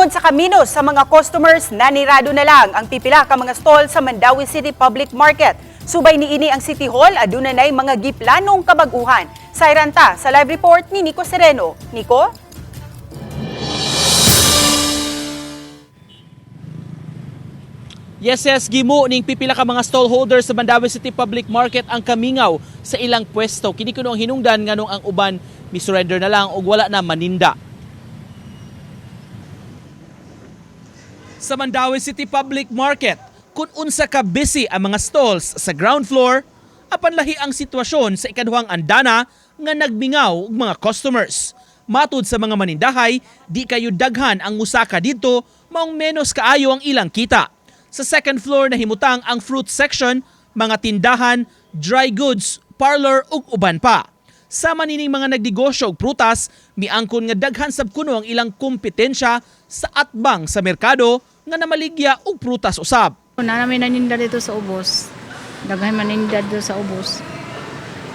Tungod sa kaminos sa mga customers, nanirado na lang ang pipila ka mga stall sa Mandawi City Public Market. Subay ni ini ang City Hall, aduna nay mga giplanong kabaguhan. Sa Iranta, sa live report ni Nico Sereno. Nico? Yes, yes, gimo ning pipila ka mga stallholders sa Mandawi City Public Market ang kamingaw sa ilang pwesto. Kini kuno ang hinungdan nganong ang uban mi-surrender na lang ug wala na maninda. Sa Mandawi City Public Market, kung unsa ka busy ang mga stalls sa ground floor, apan lahi ang sitwasyon sa ikaduhang andana nga nagmingaw og mga customers. Matud sa mga manindahay, di kayo daghan ang musaka dito, maong menos kaayo ang ilang kita. Sa second floor na himutang ang fruit section, mga tindahan, dry goods, parlor ug uban pa. Sama nining mga nagnegosyo og prutas, miangkon nga daghan sab kuno ang ilang kompetensya sa atbang sa merkado nga namaligya og prutas usab. Na namin naninda dito sa ubos. Daghay maninda dito sa ubos.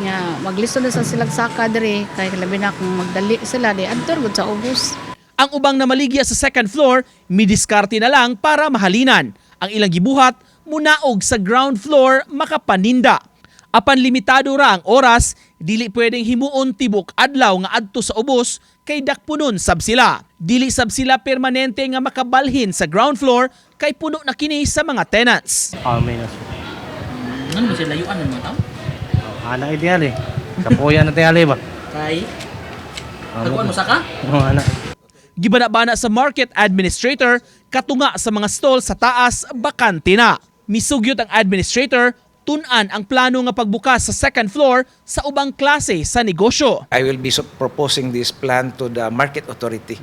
Nga maglisto na sa silag saka diri kay labi na kung magdali sila di adtor gud sa ubos. Ang ubang namaligya sa second floor, midiskarte na lang para mahalinan. Ang ilang gibuhat, munaog sa ground floor makapaninda. Apan limitado ra ang oras, dili pwedeng himuon tibok adlaw nga adto sa ubos kay dakpunon sab sila. Dili sab sila permanente nga makabalhin sa ground floor kay puno na kini sa mga tenants. Ah, may nas. Ano ba sila layuan ng mga tao? Ana ideal eh. Kapuya na tingali ba? Kay Ano sa ka? Oh, ana. Gibana-bana sa market administrator katunga sa mga stall sa taas bakante na. Misugyot ang administrator tunan ang plano nga pagbukas sa second floor sa ubang klase sa negosyo. I will be so- proposing this plan to the market authority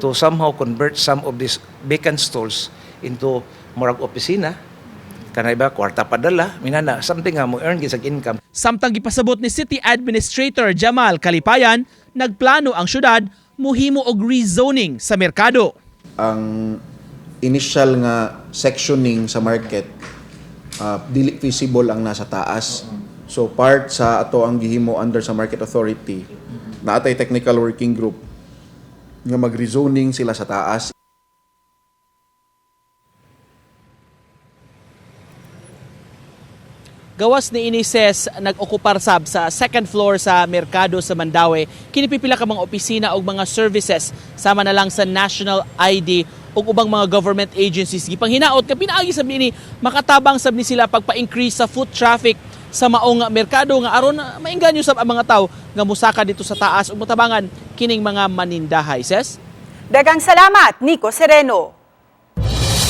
to somehow convert some of these vacant stalls into murag opisina kanay ba kwarta padala minana something nga mo earn gisag income Samtang gipasabot ni City Administrator Jamal Kalipayan, nagplano ang syudad muhimo og rezoning sa merkado. ang initial nga sectioning sa market uh, dili feasible ang nasa taas. So part sa ato ang gihimo under sa market authority naatay technical working group nga mag-rezoning sila sa taas Gawas ni Inises nag-okupar sab sa second floor sa merkado sa Mandawi. Kinipipila ka mga opisina o mga services sama na lang sa National ID o ubang mga government agencies. Gipanghinaot ka pinaagi sab ni makatabang sab ni sila pagpa-increase sa foot traffic sa maong merkado nga aron mainganyo sab ang mga tao nga musaka dito sa taas ug motabangan kining mga manindahay. Ses? Dagang salamat, Nico Sereno.